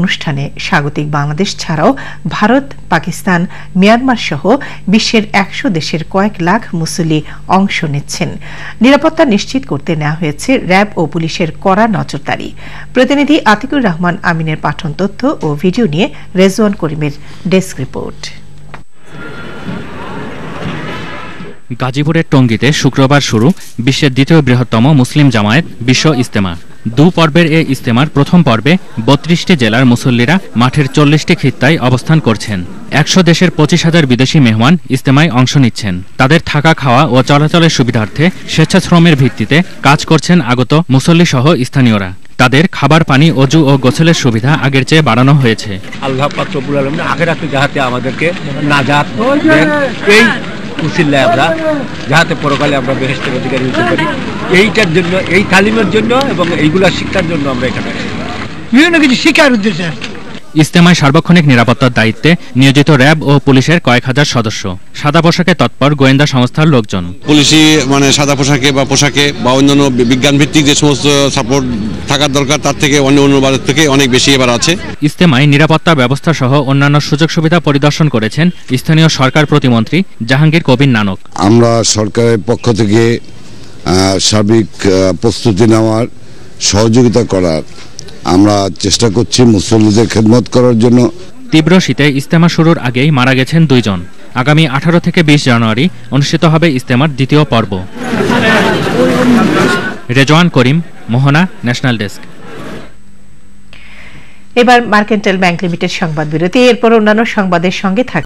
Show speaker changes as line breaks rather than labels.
অনুষ্ঠানে স্বাগতিক বাংলাদেশ ছাড়াও ভারত, পাকিস্তান, মিয়ানমার সহ বিশ্বের একশো দেশের কয়েক লাখ মুসল্লি অংশ নিচ্ছেন। নিরাপত্তা নিশ্চিত করতে নেওয়া হয়েছে র্যাব ও পুলিশের কড়া নজরদারি। প্রতিনিধি আতিকুর রহমান আমিনের পাঠন তথ্য ও ভিডিও নিয়ে রেজওয়ান করিমের ডেস্ক রিপোর্ট।
গাজীপুরের টঙ্গীতে শুক্রবার শুরু বিশ্বের দ্বিতীয় বৃহত্তম মুসলিম জামায়াত বিশ্ব ইস্তেমা দু পর্বের এ ইস্তেমার প্রথম পর্বে বত্রিশটি জেলার মুসল্লিরা মাঠের চল্লিশটি খিত্তায় অবস্থান করছেন। একশো দেশের পঁচিশ হাজার বিদেশি মেহমান ইস্তেমায় অংশ নিচ্ছেন। তাদের থাকা খাওয়া ও চলাচলের সুবিধার্থে স্বেচ্ছাশ্রমের ভিত্তিতে কাজ করছেন আগত মুসল্লি সহ স্থানীয়রা। তাদের খাবার পানি, অজু ও গোসলের সুবিধা আগের চেয়ে বাড়ানো হয়েছে।
আল্লাহ রব্বুল আলমিন আখেরাতে যাহাতে আমাদেরকে দেন, এই উসিল্লায় আমরা, যাহাতে পরকালে আমরা বেহেস্তের অধিকারী হতে পারি। এইটার জন্য, এই তালিমের জন্য এবং এইগুলা শিক্ষার জন্য আমরা এখানে
বিভিন্ন কিছু শিক্ষার উদ্দেশ্যে।
ইস্তেমায় সার্বক্ষণিক নিরাপত্তার দায়িত্বে নিয়োজিত র্যাব ও পুলিশের কয়েক হাজার সদস্য। সাদা পোশাকে তৎপর গোয়েন্দা সংস্থার লোকজন।
পুলিশি মানে সাদা পোশাকে বা পোশাকে বা অন্যান্য বিজ্ঞান ভিত্তিক যে সমস্ত সাপোর্ট থাকার দরকার তার থেকে অন্য অন্য বারের থেকে অনেক বেশি এবার আছে।
ইস্তেমায় নিরাপত্তা ব্যবস্থা সহ অন্যান্য সুযোগ সুবিধা পরিদর্শন করেছেন স্থানীয় সরকার প্রতিমন্ত্রী জাহাঙ্গীর কবির নানক।
আমরা সরকারের পক্ষ থেকে সার্বিক প্রস্তুতি নেওয়ার সহযোগিতা করার আমরা চেষ্টা করছি মুসল্লিদের খেদমত করার জন্য।
তীব্র শীতে ইস্তেমা শুরুর আগেই মারা গেছেন দুইজন। আগামী আঠারো থেকে বিশ জানুয়ারি অনুষ্ঠিত হবে ইস্তেমার দ্বিতীয় পর্ব। Rezwan Karim Mohona national desk.
এবার মার্কেন্টাইল ব্যাংক লিমিটেড সংবাদ বিরতি এরপর অন্যান্য সংবাদের সঙ্গে থাক